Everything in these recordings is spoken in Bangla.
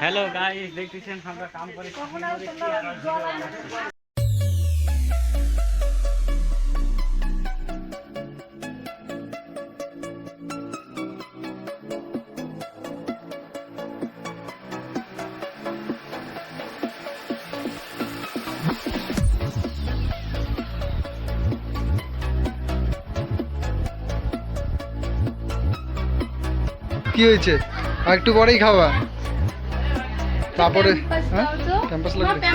হ্যালো গাইস দেখতেছেন আমরা কাম করে। কি হয়েছে? একটু পরেই খাওয়া। তারপরে হ্যাঁ? ক্যাম্পাস লাগবে।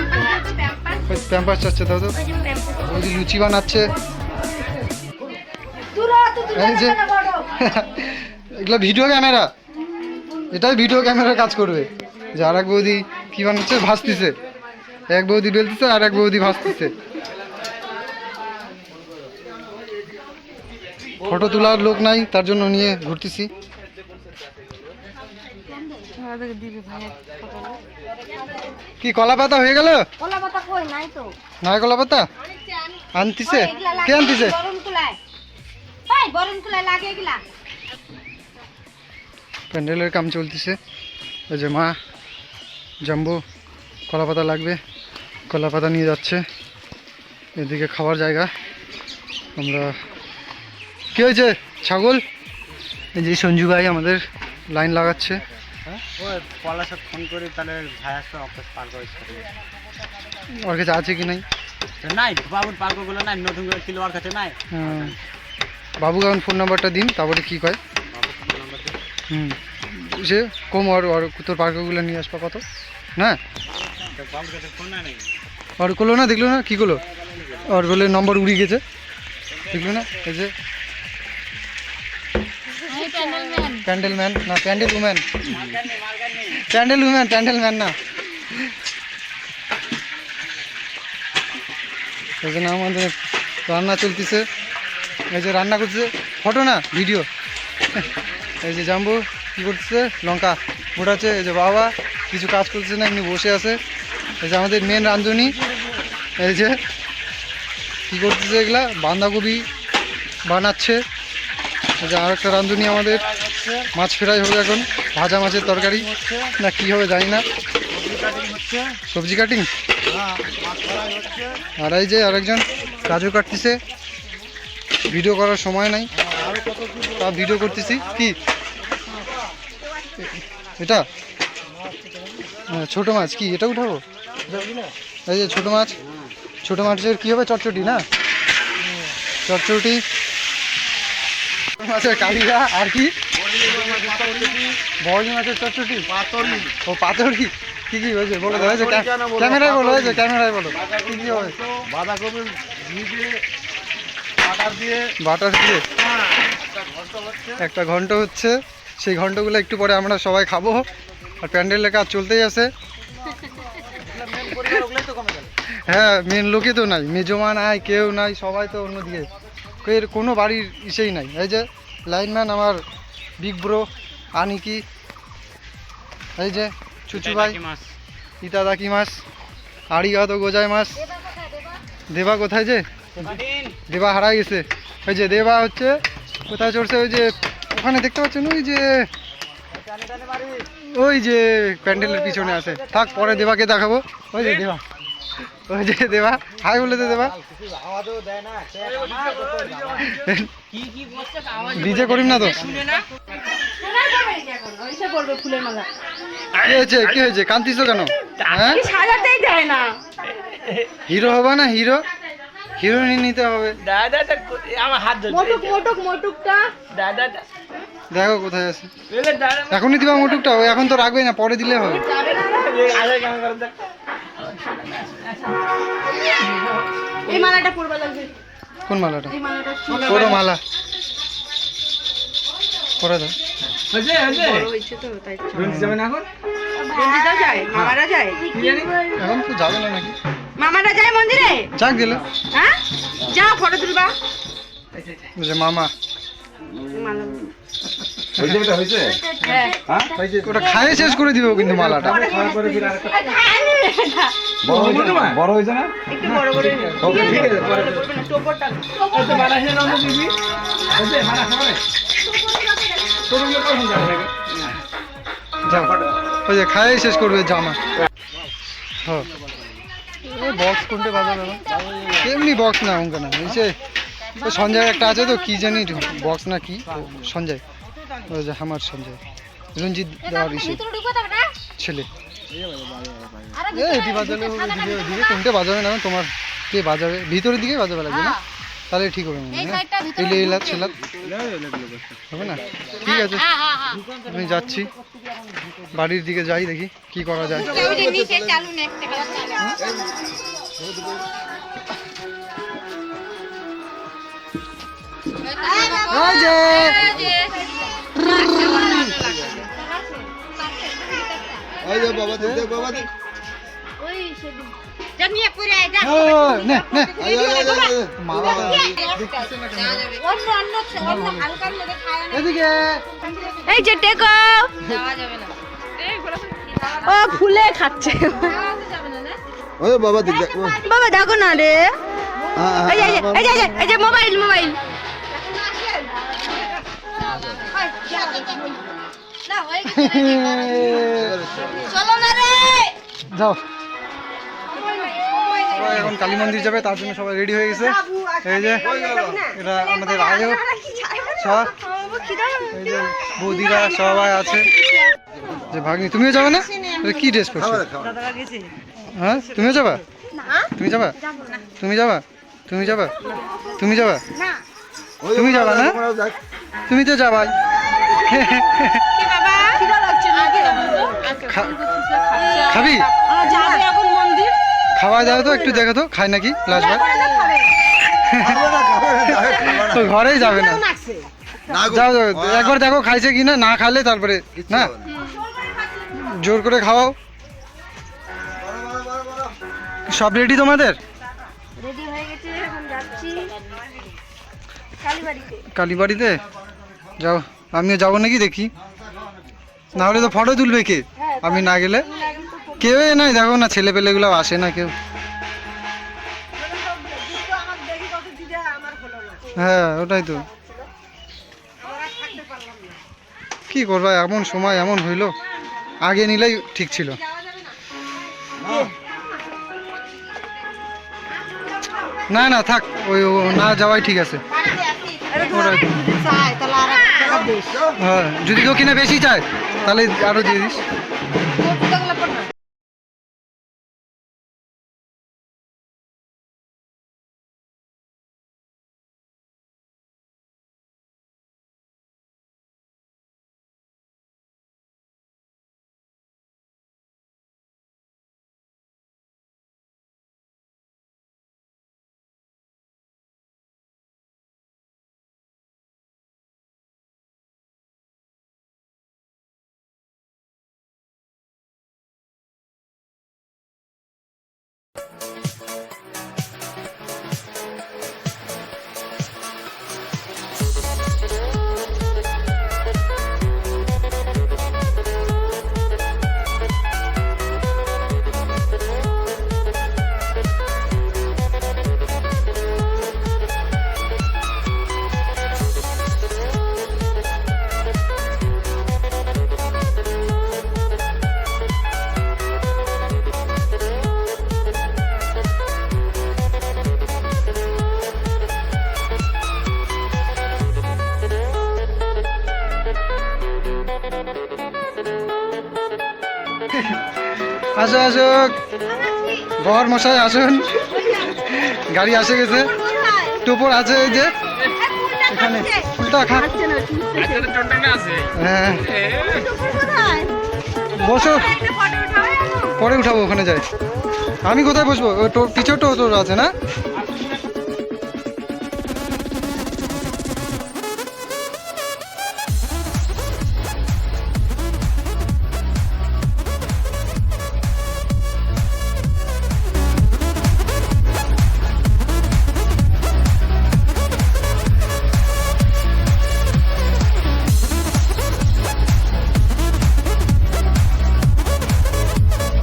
ক্যাম্পাস চাচ্ছে তো। ওই লুচি বানাচ্ছে। এই যে এগুলো ভিডিও ক্যামেরা এটাই ভিডিও ক্যামেরা কাজ করবে। যে আর এক বৌদি কি বানাচ্ছে? ভাসতেছে। এক বৌদি বেলতেছে আর এক বৌদি ভাসতেছে। ফটো তোলার লোক নাই তার জন্য নিয়ে ঘুরতেছি। কি কলা পাতা হয়ে গেল? কলা পাতা কই? নাই তো। নাই কলা পাতা? আনতিছে? কে আনতিছে? লাগে প্যান্ডেলের কাম চলতেছে। ওই যে মা জাম্বু কলা পাতা লাগবে। কলা পাতা নিয়ে যাচ্ছে। এদিকে খাওয়ার জায়গা। আমরা কি হয়েছে? ছাগল? এই যে সঞ্জু ভাই আমাদের লাইন লাগাচ্ছে। ও পলাশক ফোন করে তাহলে ভাই আসবে অফিস পার করে ওর কাছে আছে কি নাই? নাই বাবুর পার্কগুলো নাই নতুন করে ছিল ওর কাছে নাই। হ্যাঁ। বাবু এখন ফোন নাম্বারটা দিন তারপরে কি কয়? হুম। সে কম ওর ওর তোর পার্কগুলো নিয়ে আসবা কত? না? আর করল না দেখল না? কি করল? আর বলে নম্বর উড়ে গেছে। দেখল না? এই যে প্যান্ডেল ম্যান না pandal woman pandal woman pandal man না. যে আমাদের রান্না চলতেছে। এই যে রান্না করছে, ফটো না, ভিডিও। এই যে জাম্বু কি করতেছে, লঙ্কা। মোটাচ্ছে এই যে বাবা, কিছু কাজ করতেছে না, এমনি বসে আছে। এই যে আমাদের মেন রাঁধুনি। এই যে কী করতেছে এগুলা? বাঁধাকপি বানাচ্ছে। এই যে আরেকটা রাঁধুনি আমাদের। মাছ ফ্রাই হবে এখন, ভাজা মাছের তরকারি। না, কী হবে জানি না। সবজি কাটিং? আর এই যে আরেকজন কাজু কাটতেছে। ভিডিও করার সময় নাই। তা ভিডিও করতেছি। কি? এটা? ছোট মাছ। কি, এটা উঠাবো? এই যে ছোট মাছ। ছোট মাছের কি হবে? চটচটি না? চটচটি। মাছের কালিয়া। আর কি? মাছের চটচটি ও হয়েছে বলো বাটার একটা ঘন্ট হচ্ছে সেই ঘন্টগুলো একটু পরে আমরা সবাই খাব আর প্যান্ডেলের কাজ চলতেই আছে হ্যাঁ মেন লোকে তো নাই মেজমা নাই কেউ নাই সবাই তো অন্যদিকে এর কোনো বাড়ির ইসেই নাই এই যে লাইনম্যান আমার বিগ ব্রো আনিকি এই যে চুচু ভাই মাছ। ইতাদাকি মাছ আড়িগাত গোজাই মাছ। দেবা কোথায় যে? দেবা হারাই গেছে। ওই যে দেবা হচ্ছে কোথায় চড়ছে ওই যে ওখানে দেখতে পাচ্ছেন ওই যে ওই যে প্যান্ডেলের পিছনে আছে। থাক পরে দেবাকে দেখাবো। ওই যে দেবা। ওই যে দেবা হাই বলে দে দেবা। ডিজে করিম না তো? কি হয়েছে কি হয়েছে? কান্তিছো কেন? হ্যাঁ? সাজাতেই দেয় না হিরো হবে না হিরো? হিরোইন নিতে হবে। দাদাটা আমার হাত মোটুক মোটুক মোটুকটা। দাদাটা দেখো কোথায় আছে। এখনই দিবা মোটুকটা এখন তো রাখবে না পরে দিলে হবে। যাবে না এই মালাটা পরবা লাগবে। কোন মালাটা? এই মালাটা পুরো মালা। করে দাও। বড় হয়েছে তো তাই যায় মামারা যায়। এখন তো যাবে না নাকি? মামারা যায় মন্দিরে? যাক দিলে। হ্যাঁ? যাও ফটো তুলবা। যে মামা। মালা। হয়েছে হ্যাঁ? ওটা খাইয়ে শেষ করে দিবে কিন্তু মালাটা। বড় হয়েছে না? বড় হয়েছে না? একটু বড় করে ওকে, ঠিক আছে, পরে বলবে না টোপরটা যাও। ওই যে খাই শেষ করবে জামা। হ্যাঁ। বক্স কোনটা বাজাবে না এমনি বক্স না অঙ্ক না এই সঞ্জয় একটা আছে তো কি জানি বক্স না কি? সঞ্জয়। ওই যে আমার সঞ্জয় রঞ্জিত দেওয়ার ইসে। ছেলে। এটি বাজালে হবে কোনটা বাজাবে না। তোমার কে বাজাবে ভিতরের দিকে বাজাবে লাগবে না? তাহলে ঠিক হবে মনে হয়? এলে ছেলাত হবে না? ঠিক আছে। আমি যাচ্ছি। বাড়ির দিকে যাই দেখি কি করা যায়। ওই যে বাবা দেখ বাবা দিক ও, নে নে আয় আয় আয়, আয় মা বাবা এদিকে। এই যে টেকো ও ফুলে খাচ্ছে। ওই বাবা দেখ বাবা দেখো না রে। হ্যাঁ, এই যে এই যে, এই যে মোবাইল মোবাইল। যাও। সবাই এখন কালী মন্দির যাবে তার জন্য সবাই রেডি হয়ে গেছে। এই যে এটা আমাদের আয়ো। সব। এই যে বৌদিরা সবাই আছে। যে ভাগ্নি তুমিও যাবে না? এটা কি ড্রেস করছ? হ্যাঁ তুমিও যাবা? তুমি যাবা? তুমি যাবা? তুমি যাবা? তুমি যাবা? তুমি যাবা না? তুমি তো যাবাই খাবি? খাওয়া যাবে তো একটু দেখো তো খায় নাকি লাস্ট বার? ঘরেই যাবে না। যাও যাও একবার দেখো খাইছে কি না না খালে তারপরে না? জোর করে খাওয়াও। সব রেডি তোমাদের? রেডি হয়ে গেছে এখন যাচ্ছি। কালীবাড়িতে। কালীবাড়িতে? যাও আমিও যাব নাকি দেখি। না হলে তো ফটো তুলবে কে? আমি না গেলে? কেউ নাই দেখো না ছেলে পেলেগুলো আসে না কেউ। হ্যাঁ ওটাই তো। কি করবা এমন সময় এমন হইল। আগে নিলেই ঠিক ছিল। না না থাক ওই ও না যাওয়াই ঠিক আছে। হ্যাঁ যদি কেউ কিনা বেশি চায় তাহলে আরও দিয়ে দিস। আসো আসো বর মশাই, আসুন। গাড়ি আসে গেছে। টোপর আছে এই যে। এখানে। ফুলটা খা। হ্যাঁ। বসো। পরে উঠাবো, ওখানে যাই। আমি কোথায় বসবো? পিছর টো তোর আছে না?